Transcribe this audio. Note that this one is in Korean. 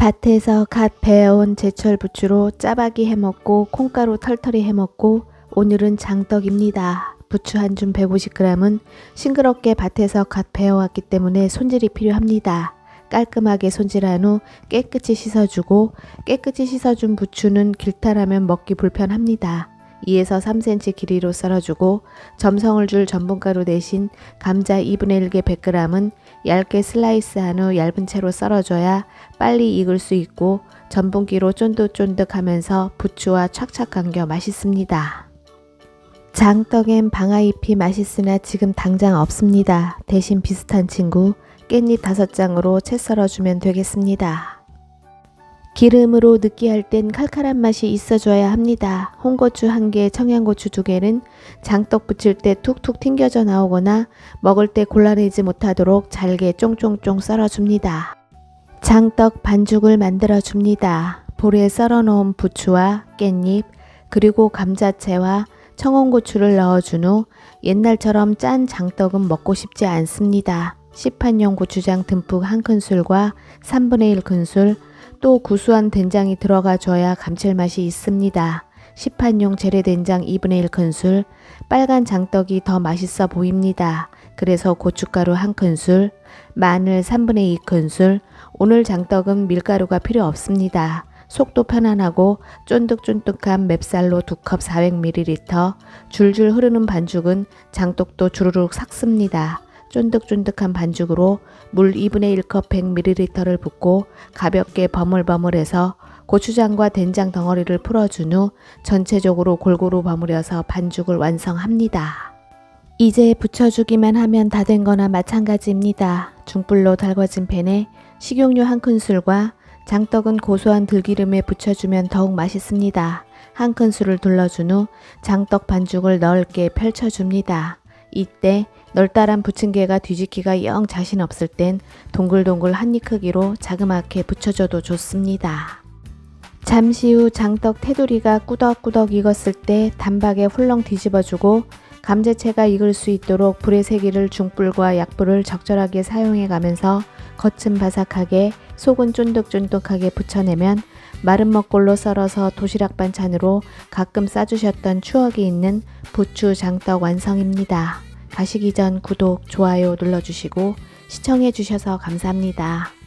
밭에서 갓 베어온 제철 부추로 짜박이 해먹고 콩가루 털털이 해먹고 오늘은 장떡입니다. 부추 한 줌 150g은 싱그럽게 밭에서 갓 베어왔기 때문에 손질이 필요합니다. 깔끔하게 손질한 후 깨끗이 씻어주고 깨끗이 씻어준 부추는 길탈하면 먹기 불편합니다. 2에서 3cm 길이로 썰어주고 점성을 줄 전분가루 대신 감자 2분의 1개 100g은 얇게 슬라이스한 후 얇은 채로 썰어줘야 빨리 익을 수 있고 전분기로 쫀득쫀득하면서 부추와 착착 감겨 맛있습니다. 장떡엔 방아잎이 맛있으나 지금 당장 없습니다. 대신 비슷한 친구 깻잎 5장으로 채 썰어주면 되겠습니다. 기름으로 느끼할 땐 칼칼한 맛이 있어줘야 합니다. 홍고추 1개, 청양고추 2개는 장떡 부칠 때 툭툭 튕겨져 나오거나 먹을 때 골라내지 못하도록 잘게 쫑쫑쫑 썰어줍니다. 장떡 반죽을 만들어 줍니다. 볼에 썰어 놓은 부추와 깻잎, 그리고 감자채와 청원고추를 넣어준 후 옛날처럼 짠 장떡은 먹고 싶지 않습니다. 시판용 고추장 듬뿍 한 큰술과 3분의 1 큰술, 또 구수한 된장이 들어가 줘야 감칠맛이 있습니다. 시판용 재래된장 2분의 1 큰술, 빨간 장떡이 더 맛있어 보입니다. 그래서 고춧가루 한 큰술, 마늘 3분의 2 큰술, 오늘 장떡은 밀가루가 필요 없습니다. 속도 편안하고 쫀득쫀득한 맵쌀로 2컵 400ml, 줄줄 흐르는 반죽은 장떡도 주르륵 삭습니다. 쫀득쫀득한 반죽으로 물 2분의 1컵 100ml를 붓고 가볍게 버물버물해서 고추장과 된장 덩어리를 풀어준 후 전체적으로 골고루 버무려서 반죽을 완성합니다. 이제 부쳐주기만 하면 다 된 거나 마찬가지입니다. 중불로 달궈진 팬에 식용유 한 큰술과 장떡은 고소한 들기름에 부쳐주면 더욱 맛있습니다. 한 큰술을 둘러준 후 장떡 반죽을 넓게 펼쳐줍니다. 이때 널따란 부침개가 뒤집기가 영 자신 없을 땐 동글동글 한 입 크기로 자그맣게 부쳐줘도 좋습니다. 잠시 후 장떡 테두리가 꾸덕꾸덕 익었을 때 단박에 훌렁 뒤집어주고 감자채가 익을 수 있도록 불의 세기를 중불과 약불을 적절하게 사용해 가면서 겉은 바삭하게 속은 쫀득쫀득하게 부쳐내면 마른 먹골로 썰어서 도시락 반찬으로 가끔 싸주셨던 추억이 있는 부추 장떡 완성입니다. 가시기 전 구독, 좋아요 눌러주시고 시청해 주셔서 감사합니다.